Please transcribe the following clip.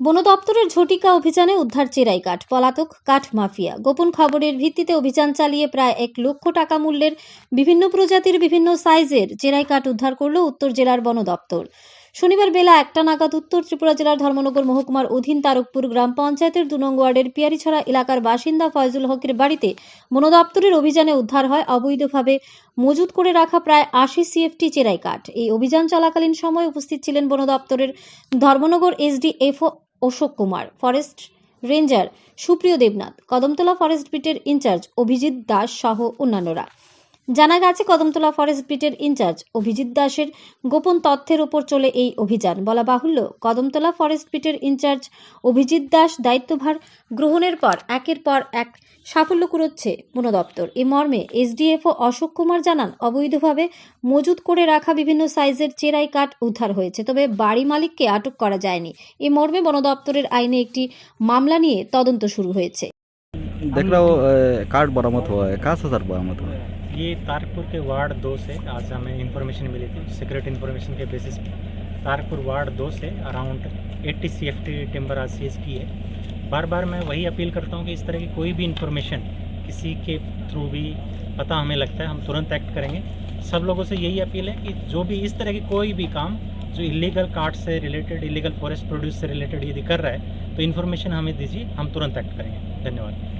বন দপ্তরের ঝটিকা অভিযানে উদ্ধার চেরাই কাঠ, পলাতক কাঠ মাফিয়া। গোপন খবরের ভিত্তিতে অভিযান চালিয়ে প্রায় এক লক্ষ টাকা মূল্যের বিভিন্ন প্রজাতির বিভিন্ন সাইজের চেরাই কাঠ উদ্ধার করল উত্তর জেলার বন দপ্তর শনিবার বেলা একটা নাগাদ উত্তর ত্রিপুরা জেলার ধর্মনগর মহকুমার অধীন তারকপুর গ্রাম পঞ্চায়েতের দু নং ওয়ার্ডের পিয়ারিছড়া এলাকার বাসিন্দা ফয়জুল হকের বাড়িতে বন দপ্তরের অভিযানে উদ্ধার হয় অবৈধভাবে মজুত করে রাখা প্রায় আশি সিএফটি চেরাই কাঠ। এই অভিযান চলাকালীন সময় উপস্থিত ছিলেন বন দপ্তরের Dharmanagar SDFO Ashok Kumar forest ranger Supriyo Debnath Kadamtala forest বিটের ইনচার্জ অভিজিৎ দাস সহ অন্যান্যরা। জানা গেছে কদমতলা ফরেস্ট বিটের ইনচার্জ অভিজিৎ দাসের গোপন তথ্যের উপর চলে এই অভিযান বলা বাহুল্য কদমতলা ফরেস্ট বিটের ইনচার্জ অভিজিৎ দাস দায়িত্বভার গ্রহণের পর একের পর এক সাফল্য কুড়োচ্ছে বন দপ্তর এ মর্মে এসডিএফও অশোক কুমার জানান অবৈধভাবে মজুত করে রাখা বিভিন্ন সাইজের চেরাই কাঠ উদ্ধার হয়েছে তবে বাড়ি মালিককে আটক করা যায়নি এ মর্মে বন দপ্তরের আইনে একটি মামলা নিয়ে তদন্ত শুরু হয়েছে देख रहा हो अ, कार्ड बरामद हुआ है कहाँ से सर बरामद हुआ है ये तारकपुर के वार्ड दो से आज हमें इंफॉर्मेशन मिली थी सीक्रेट इंफॉर्मेशन के बेसिस पे। तारकपुर वार्ड दो से around 80 C F T timber आज सीज की है। बार बार मैं वही अपील करता हूँ कि इस तरह की कोई भी इंफॉर्मेशन किसी के थ्रू भी पता हमें लगता है, हम तुरंत एक्ट करेंगे। सब लोगों से यही अपील है कि जो भी इस तरह की कोई भी काम जो इलीगल कार्ड से रिलेटेड इलीगल फॉरेस्ट प्रोड्यूस से रिलेटेड यदि कर रहा है तो इन्फॉर्मेशन हमें दीजिए, हम तुरंत एक्ट करेंगे। धन्यवाद।